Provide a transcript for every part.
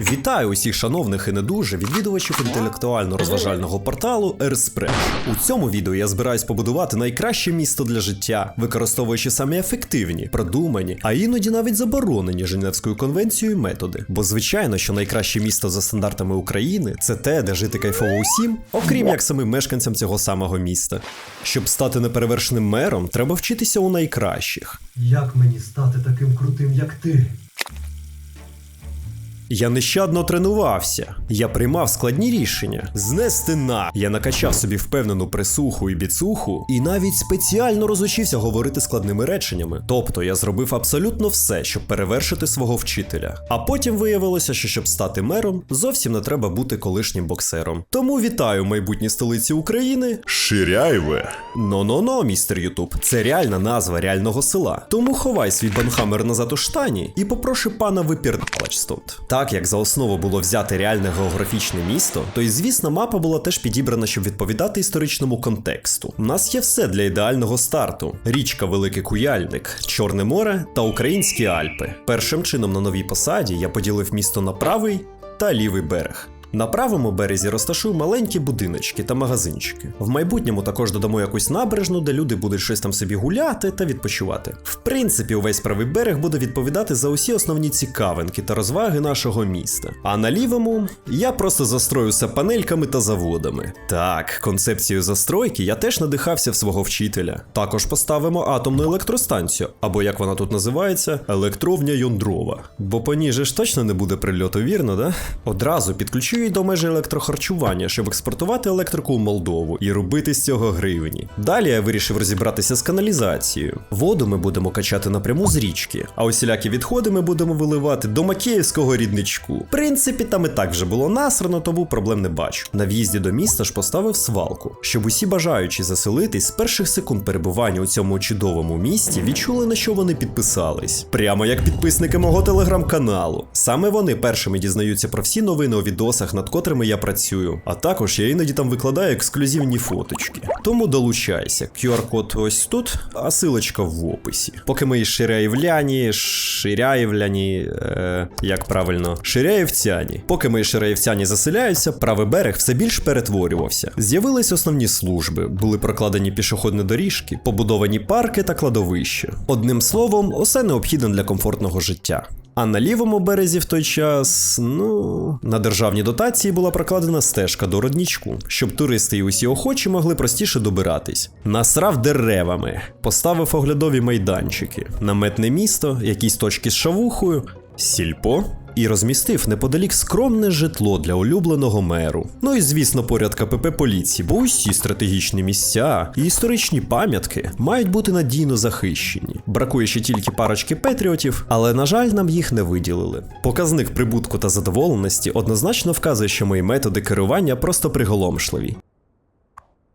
Вітаю усіх шановних і не дуже відвідувачів інтелектуально-розважального порталу Ерспреш. У цьому відео я збираюсь побудувати найкраще місто для життя, використовуючи самі ефективні, продумані, а іноді навіть заборонені Женевською конвенцією методи. Бо звичайно, що найкраще місто за стандартами України це те, де жити кайфово усім, окрім як самим мешканцям цього самого міста. Щоб стати неперевершеним мером, треба вчитися у найкращих. Як мені стати таким крутим, як ти? Я нещадно тренувався. Я приймав складні рішення. Знести на. Я накачав собі впевнену присуху і біцуху, і навіть спеціально розучився говорити складними реченнями. Тобто я зробив абсолютно все, щоб перевершити свого вчителя. А потім виявилося, що щоб стати мером, зовсім не треба бути колишнім боксером. Тому вітаю майбутній столиці України. Ширяєве. Но-но-но, містер Ютуб, це реальна назва реального села. Тому ховай свій банхамер назад у штані і попроши пана випірдалач стунд. Так як за основу було взяти реальне географічне місто, то й звісно мапа була теж підібрана, щоб відповідати історичному контексту. У нас є все для ідеального старту: річка Великий Куяльник, Чорне море та Українські Альпи. Першим чином на новій посаді я поділив місто на правий та лівий берег. На правому березі розташую маленькі будиночки та магазинчики. В майбутньому також додамо якусь набережну, де люди будуть щось там собі гуляти та відпочивати. В принципі, увесь правий берег буде відповідати за усі основні цікавинки та розваги нашого міста. А на лівому я просто застрою все панельками та заводами. Так, концепцією застройки я теж надихався в свого вчителя. Також поставимо атомну електростанцію, або як вона тут називається, електровня Йондрова. Бо по ній же ж точно не буде прильоту, вірно, да? Одразу підключу її до межі електрохарчування, щоб експортувати електрику в Молдову і робити з цього гривні. Далі я вирішив розібратися з каналізацією. Воду ми будемо качати напряму з річки, а усілякі відходи ми будемо виливати до Макіївського рідничку. В принципі, там і так вже було насрано, тому проблем не бачу. На в'їзді до міста ж поставив свалку, щоб усі бажаючі заселитись з перших секунд перебування у цьому чудовому місті відчули на що вони підписались. Прямо як підписники мого телеграм-каналу. Саме вони першими дізнаються про всі новини у відосах, над котрими я працюю. А також я іноді там викладаю ексклюзивні фоточки. Тому долучайся. QR-код ось тут, а силочка в описі. Поки мої ширяївляні, ширяївляні, е, як правильно, ширяївцяні. Поки мої ширяївцяні заселяються, правий берег все більш перетворювався. З'явились основні служби, були прокладені пішохідні доріжки, побудовані парки та кладовища. Одним словом, усе необхідне для комфортного життя. А на лівому березі в той час, ну, на державній дотації була прокладена стежка до роднічку, щоб туристи і усі охочі могли простіше добиратись. Насрав деревами, поставив оглядові майданчики, наметне місто, якісь точки з шавухою, сільпо. І розмістив неподалік скромне житло для улюбленого меру. Ну і звісно, поряд КПП поліції, бо усі стратегічні місця і історичні пам'ятки мають бути надійно захищені. Бракує ще тільки парочки петріотів, але на жаль, нам їх не виділили. Показник прибутку та задоволеності однозначно вказує, що мої методи керування просто приголомшливі.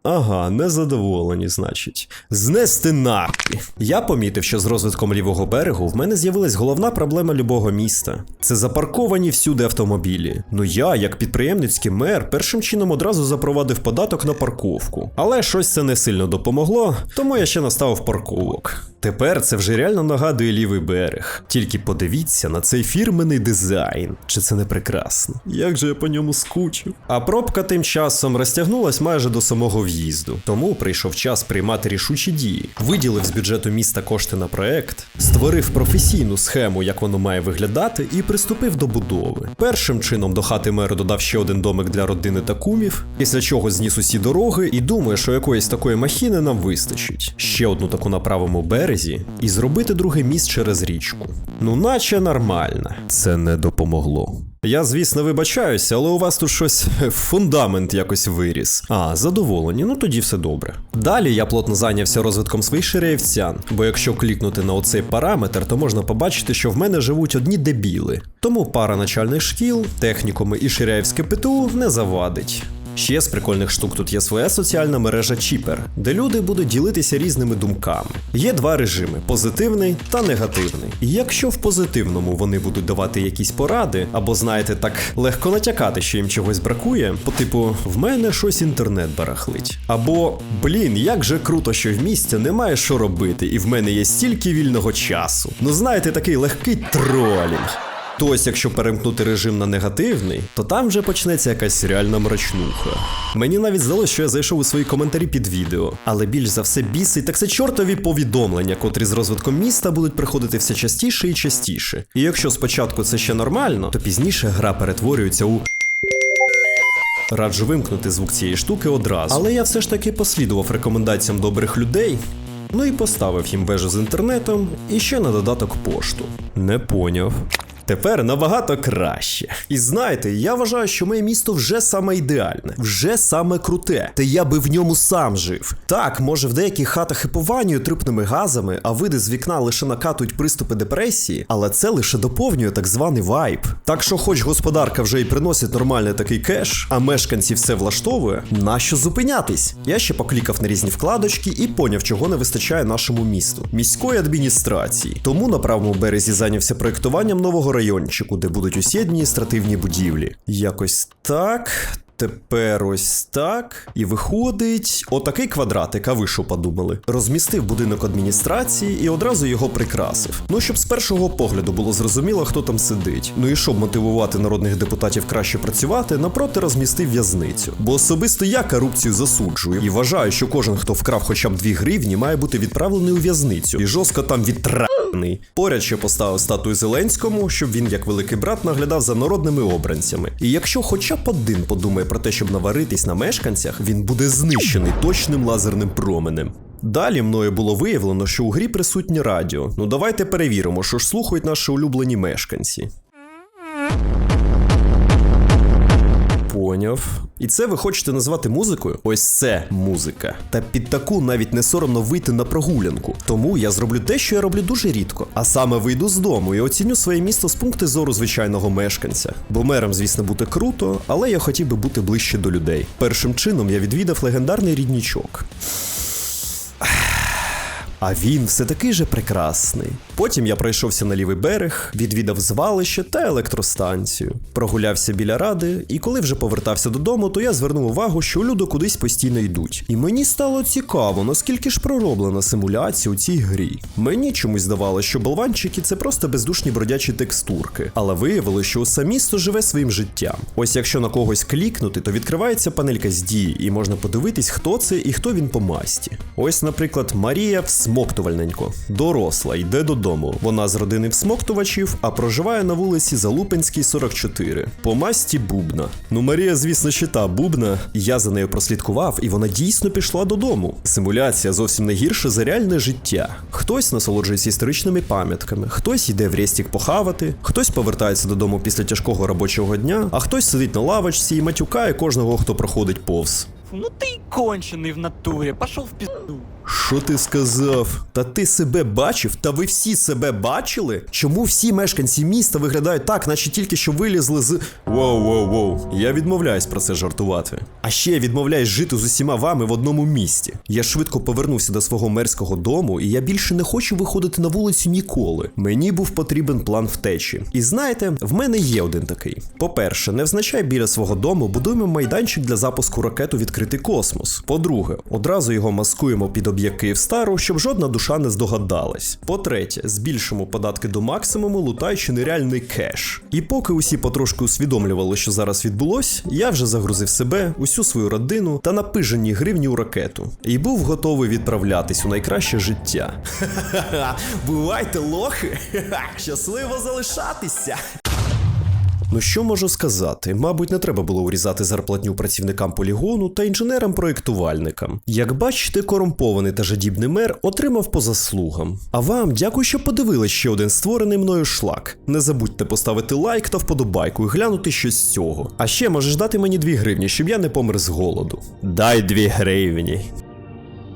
Ага, незадоволені, значить. Знести нахуй. Я помітив, що з розвитком лівого берегу в мене з'явилась головна проблема любого міста. Це запарковані всюди автомобілі. Ну я, як підприємницький мер, першим чином одразу запровадив податок на парковку. Але щось це не сильно допомогло, тому я ще наставив парковок. Тепер це вже реально нагадує лівий берег. Тільки подивіться на цей фірменний дизайн. Чи це не прекрасно? Як же я по ньому скучив? А пробка тим часом розтягнулась майже до самого в'їзду. Тому прийшов час приймати рішучі дії. Виділив з бюджету міста кошти на проект, створив професійну схему, як воно має виглядати, і приступив до будови. Першим чином до хати меру додав ще один домик для родини та кумів, після чого зніс усі дороги і думаю, що якоїсь такої махіни нам вистачить. Ще одну таку на правому березі і зробити другий міст через річку. Ну, наче нормально. Це не допомогло. Я, звісно, вибачаюся, але у вас тут щось фундамент якось виріс. А, задоволені, ну тоді все добре. Далі я плотно зайнявся розвитком своїх ширяївцян, бо якщо клікнути на оцей параметр, то можна побачити, що в мене живуть одні дебіли. Тому пара начальних шкіл, технікуми і ширяївське ПТУ не завадить. Ще з прикольних штук тут є своя соціальна мережа Чіпер, де люди будуть ділитися різними думками. Є два режими: позитивний та негативний. І якщо в позитивному вони будуть давати якісь поради, або знаєте, так легко натякати, що їм чогось бракує, по типу в мене щось інтернет барахлить. Або блін, як же круто, що в місті немає що робити, і в мене є стільки вільного часу. Ну знаєте, такий легкий тролінг. То ось якщо перемкнути режим на негативний, то там вже почнеться якась реальна мрачнуха. Мені навіть здалося, що я зайшов у свої коментарі під відео, але більш за все бісить, так це чортові повідомлення, котрі з розвитком міста будуть приходити все частіше і частіше. І якщо спочатку це ще нормально, то пізніше гра перетворюється у. Раджу вимкнути звук цієї штуки одразу. Але я все ж таки послідував рекомендаціям добрих людей. Ну і поставив їм вежу з інтернетом і ще на додаток пошту. Не поняв. Тепер набагато краще. І знаєте, я вважаю, що моє місто вже саме ідеальне, вже саме круте. Та я би в ньому сам жив. Так, може, в деяких хатах і пованює трупними газами, а види з вікна лише накатують приступи депресії, але це лише доповнює так званий вайб. Так що, хоч господарка вже і приносить нормальний такий кеш, а мешканці все влаштовує, нащо зупинятись? Я ще поклікав на різні вкладочки і поняв, чого не вистачає нашому місту міської адміністрації. Тому на правому березі зайнявся проєктуванням нового райончику, де будуть усі адміністративні будівлі. Якось так. Тепер ось так. І виходить отакий квадратик, а ви що подумали? Розмістив будинок адміністрації і одразу його прикрасив. Ну, щоб з першого погляду було зрозуміло, хто там сидить. Ну і щоб мотивувати народних депутатів краще працювати, напроти розмістив в'язницю. Бо особисто я корупцію засуджую і вважаю, що кожен, хто вкрав хоча б 2 гривні, має бути відправлений у в'язницю і жорстко там відтраний. Поряд ще поставив статую Зеленському, щоб він, як великий брат, наглядав за народними обранцями. І якщо хоча б один подумає про те, щоб наваритись на мешканцях, він буде знищений точним лазерним променем. Далі мною було виявлено, що у грі присутнє радіо. Ну давайте перевіримо, що ж слухають наші улюблені мешканці. Поняв. І це ви хочете назвати музикою? Ось це музика. Та під таку навіть не соромно вийти на прогулянку. Тому я зроблю те, що я роблю дуже рідко. А саме вийду з дому і оціню своє місто з пункту зору звичайного мешканця. Бо мером, звісно, бути круто, але я хотів би бути ближче до людей. Першим чином я відвідав легендарний ріднічок. А він все такий же прекрасний. Потім я пройшовся на лівий берег, відвідав звалище та електростанцію, прогулявся біля ради, і коли вже повертався додому, то я звернув увагу, що люди кудись постійно йдуть. І мені стало цікаво, наскільки ж пророблена симуляція у цій грі. Мені чомусь здавалося, що болванчики це просто бездушні бродячі текстурки, але виявилося, що усе місто живе своїм життям. Ось якщо на когось клікнути, то відкривається панелька з дії, і можна подивитись, хто це і хто він по масті. Ось, наприклад, Марія всмоктувальненько, доросла, йде додому. Вона з родини всмоктувачів, а проживає на вулиці Залупинській, 44. По масті бубна. Ну, Марія, звісно, ще та бубна. Я за нею прослідкував, і вона дійсно пішла додому. Симуляція зовсім не гірша за реальне життя. Хтось насолоджується історичними пам'ятками, хтось йде в рестік похавати, хтось повертається додому після тяжкого робочого дня, а хтось сидить на лавочці і матюкає кожного, хто проходить повз. Ну ты конченый в натуре, пошел в пизду. Що ти сказав? Та ти себе бачив? Та ви всі себе бачили? Чому всі мешканці міста виглядають так, наче тільки що вилізли з. Воу, воу, воу. Я відмовляюсь про це жартувати. А ще я відмовляюсь жити з усіма вами в одному місті. Я швидко повернувся до свого мерського дому, і я більше не хочу виходити на вулицю ніколи. Мені був потрібен план втечі. І знаєте, в мене є один такий. По-перше, невзначай біля свого дому будуємо майданчик для запуску ракет у відкритий космос. По-друге, одразу його маскуємо під об'єкт Київстару, щоб жодна душа не здогадалась. По-третє, збільшимо податки до максимуму, лутаючи нереальний кеш. І поки усі потрошки усвідомлювали, що зараз відбулось, я вже загрузив себе, усю свою родину та напижені гривні у ракету. І був готовий відправлятись у найкраще життя. Бувайте лохи! Щасливо залишатися! Ну що можу сказати? Мабуть, не треба було урізати зарплатню працівникам полігону та інженерам-проєктувальникам. Як бачите, корумпований та жадібний мер отримав по заслугам. А вам дякую, що подивились ще один створений мною шлак. Не забудьте поставити лайк та вподобайку і глянути щось з цього. А ще можеш дати мені 2 гривні, щоб я не помер з голоду. Дай 2 гривні.